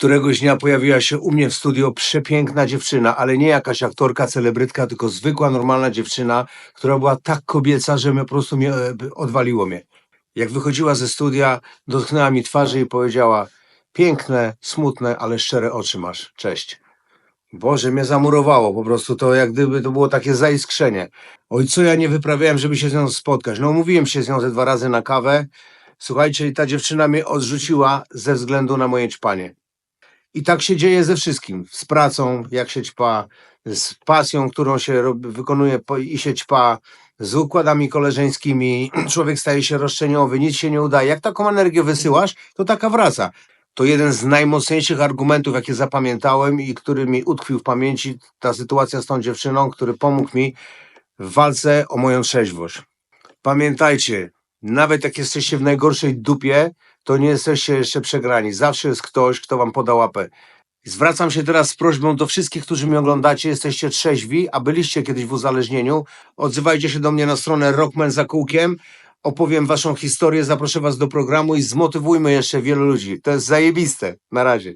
Któregoś dnia pojawiła się u mnie w studio przepiękna dziewczyna, ale nie jakaś aktorka, celebrytka, tylko zwykła, normalna dziewczyna, która była tak kobieca, że mnie po prostu mnie, e, odwaliło mnie. Jak wychodziła ze studia, dotknęła mi twarzy i powiedziała: Piękne, smutne, ale szczere oczy masz. Cześć. Boże, mnie zamurowało po prostu. To jak gdyby to było takie zaiskrzenie. Oj, co ja nie wyprawiałem, żeby się z nią spotkać. No, umówiłem się z nią ze dwa razy na kawę. Słuchajcie, ta dziewczyna mnie odrzuciła ze względu na moje ćpanie. I tak się dzieje ze wszystkim. Z pracą, jak się ćpa, z pasją, którą się rob, wykonuje i się ćpa, z układami koleżeńskimi. Człowiek staje się roszczeniowy, nic się nie udaje. Jak taką energię wysyłasz, to taka wraca. To jeden z najmocniejszych argumentów, jakie zapamiętałem i który mi utkwił w pamięci, ta sytuacja z tą dziewczyną, który pomógł mi w walce o moją trzeźwość. Pamiętajcie, nawet jak jesteście w najgorszej dupie, to nie jesteście jeszcze przegrani. Zawsze jest ktoś, kto wam poda łapę. Zwracam się teraz z prośbą do wszystkich, którzy mnie oglądacie, jesteście trzeźwi, a byliście kiedyś w uzależnieniu. Odzywajcie się do mnie na stronę Rockman za kółkiem. Opowiem waszą historię, zaproszę was do programu i zmotywujmy jeszcze wielu ludzi. To jest zajebiste. Na razie.